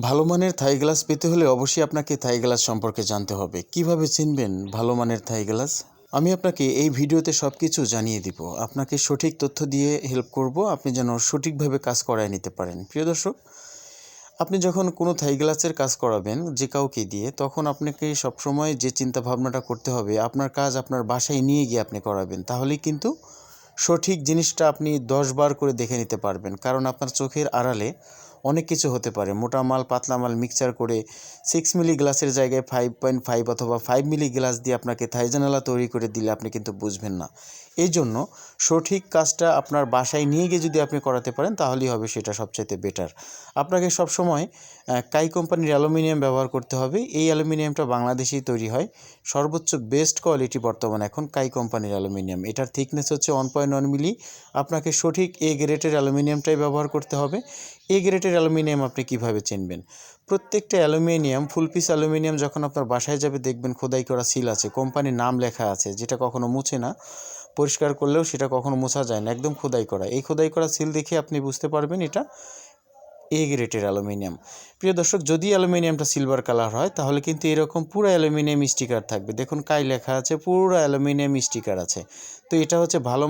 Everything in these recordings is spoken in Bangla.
ভালো মানের থাই গ্লাস পেতে হলে অবশ্যই আপনাকে থাই গ্লাস সম্পর্কে জানতে হবে। কীভাবে চিনবেন ভালো মানের থাই গ্লাস? আমি আপনাকে এই ভিডিওতে সব কিছু জানিয়ে দিব। আপনাকে সঠিক তথ্য দিয়ে হেল্প করব। আপনি যেন সঠিকভাবে কাজ করায় নিতে পারেন। প্রিয় দর্শক, আপনি যখন কোনো থাই গ্লাসের কাজ করাবেন, যে কাউকে দিয়ে, তখন আপনাকে সবসময় যে চিন্তা ভাবনাটা করতে হবে, আপনার কাজ আপনার বাসায় নিয়ে গিয়ে আপনি করাবেন। তাহলেই কিন্তু সঠিক জিনিসটা আপনি দশ বার করে দেখে নিতে পারবেন। কারণ আপনার চোখের আড়ালে অনেক কিছু হতে পারে। মোটা মাল, পাতলা মাল মিক্সচার করে সিক্স মিলি গ্লাসের জায়গায় ফাইভ পয়েন্ট ফাইভ অথবা ফাইভ মিলি গ্লাস দিয়ে আপনাকে থাইজানালা তৈরি করে দিলে আপনি কিন্তু বুঝবেন না। এই জন্য সঠিক কাজটা আপনার বাসায় নিয়ে গিয়ে যদি আপনি করাতে পারেন, তাহলেই হবে সেটা সবচাইতে বেটার আপনাকে সবসময় কাই কোম্পানির অ্যালুমিনিয়াম ব্যবহার করতে হবে। এই অ্যালুমিনিয়ামটা বাংলাদেশেই তৈরি হয়। সর্বোচ্চ বেস্ট কোয়ালিটি বর্তমানে এখন কাই কোম্পানির অ্যালুমিনিয়াম। এটার থিকনেস হচ্ছে ওয়ান পয়েন্ট ওয়ান মিলি আপনাকে সঠিক এ গ্রেটের অ্যালুমিনিয়ামটাই ব্যবহার করতে হবে। এ গ্রেটের অ্যালুমিনিয়াম আপনি কীভাবে চিনবেন? প্রত্যেকটা অ্যালুমিনিয়াম ফুল পিস অ্যালুমিনিয়াম যখন আপনার বাসায় যাবে, দেখবেন খোদাই করা সিল আছে। কোম্পানির নাম লেখা আছে, যেটা কখনো মুছে না। পরিষ্কার করলেও সেটা কখনো মোছা যায় না, একদম খোদাই করা। এই খোদাই করা সিল দেখে আপনি বুঝতে পারবেন এটা এ গ্রেটের অ্যালুমিনিয়াম। প্রিয় দর্শক, যদি অ্যালুমিনিয়ামটা সিলভার কালার হয়, তাহলে কিন্তু এরকম পুরো অ্যালুমিনিয়াম স্টিকার থাকবে। দেখুন, কাই লেখা আছে, পুরো অ্যালুমিনিয়াম স্টিকার আছে। তো এটা হচ্ছে ভালো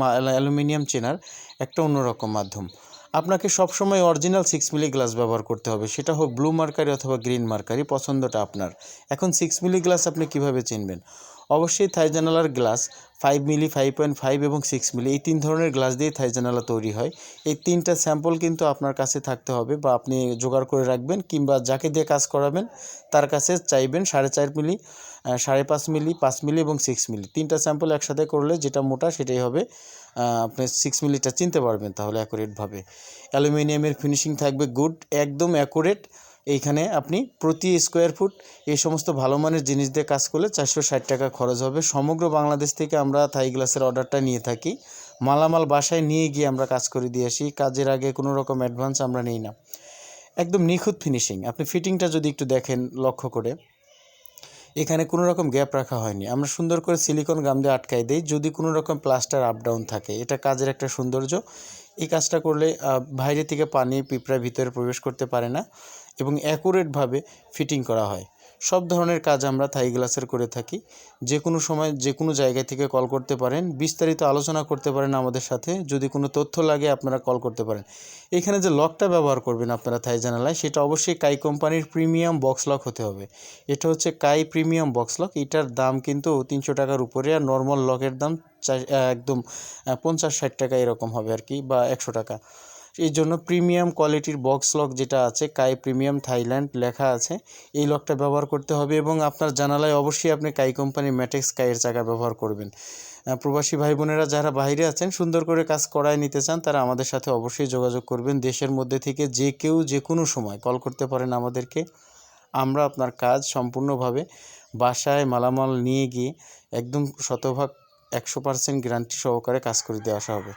মাল অ্যালুমিনিয়াম চেনার একটা অন্যরকম মাধ্যম। আপনাকে সবসময় অরিজিনাল সিক্স মিলি গ্লাস ব্যবহার করতে হবে। সেটা হোক ব্লু মার্কারি অথবা গ্রিন মার্কারি পছন্দটা আপনার। এখন সিক্স মিলি গ্লাস আপনি কীভাবে চিনবেন? অবশ্যই থাই জানালার glass five milli five point five এবং সিক্স মিলি এই তিন ধরনের গ্লাস দিয়ে থাই জানালা তৈরি হয়। এই তিনটা স্যাম্পল কিন্তু আপনার কাছে থাকতে হবে বা আপনি জোগাড় করে রাখবেন কিংবা যাকে দিয়ে কাজ করাবেন, তার কাছে চাইবেন সাড়ে চার মিলি সাড়ে পাঁচ মিলি পাঁচ মিলি এবং সিক্স মিলি। তিনটা স্যাম্পল একসাথে করলে যেটা মোটা সেটাই হবে আপনি সিক্স মিলিটা চিনতে পারবেন তাহলে অ্যাকুরেটভাবে অ্যালুমিনিয়ামের ফিনিশিং থাকবে গুড একদম অ্যাকুরেট এইখানে আপনি প্রতি স্কোয়ার ফুট এই সমস্ত ভালো মানের জিনিস দিয়ে কাজ করলে চারশো ষাট টাকা খরচ হবে। সমগ্র বাংলাদেশ থেকে আমরা থাই গ্লাসের অর্ডারটা নিয়ে থাকি। মালামাল বাসায় নিয়ে গিয়ে আমরা কাজ করে দিয়ে আসি। কাজের আগে কোনো রকম অ্যাডভান্স আমরা নিই না। একদম নিখুঁত ফিনিশিং আপনি ফিটিংটা যদি একটু দেখেন লক্ষ্য করে। এখানে কোনো রকম গ্যাপ রাখা হয়নি। আমরা সুন্দর করে সিলিকন গাম দিয়ে আটকাই দিই, যদি কোনো রকম প্লাস্টার আপ ডাউন থাকে। এটা কাজের একটা সৌন্দর্য। এই কাজটা করলে বাইরে থেকে পানি পিঁপড়া ভিতরে প্রবেশ করতে পারে না এবং অ্যাকুরেটভাবে ফিটিং করা হয়। সব ধরনের কাজ আমরা থাই গ্লাসের করে থাকি। যে কোনো সময় যে কোনো জায়গা থেকে কল করতে পারেন। বিস্তারিত আলোচনা করতে পারেন আমাদের সাথে। যদি কোনো তথ্য লাগে আপনারা কল করতে পারেন। এখানে যে লকটা ব্যবহার করবেন আপনারা থাই জানালায়, সেটা অবশ্যই কাই কোম্পানির প্রিমিয়াম বক্স লক হতে হবে। এটা হচ্ছে কাই প্রিমিয়াম বক্স লক। এটার দাম কিন্তু তিনশো টাকার উপরে আর নর্মাল লকের দাম একদম পঞ্চাশ ষাট টাকা এরকম হবে আর কি বা একশো টাকা। এই জন্য প্রিমিয়াম কোয়ালিটির বক্স লক যেটা আছে কাই প্রিমিয়াম থাইল্যান্ড লেখা আছে, এই লকটা ব্যবহার করতে হবে এবং আপনার জানালায় অবশ্যই আপনি কাই কোম্পানির ম্যাটেক্স কাইয়ের চাকা ব্যবহার করবেন। প্রবাসী ভাই বোনেরা যারা বাইরে আছেন, সুন্দর করে কাজ করায় নিতে চান, তারা আমাদের সাথে অবশ্যই যোগাযোগ করবেন। দেশের মধ্যে থেকে যে কেউ যে কোনো সময় কল করতে পারেন আমাদেরকে। আমরা আপনার কাজ সম্পূর্ণভাবে বাসায় মালামাল নিয়ে গিয়ে একদম শতভাগ একশো পার্সেন্ট গ্যারান্টি সহকারে কাজ করে দিয়ে আসা হবে।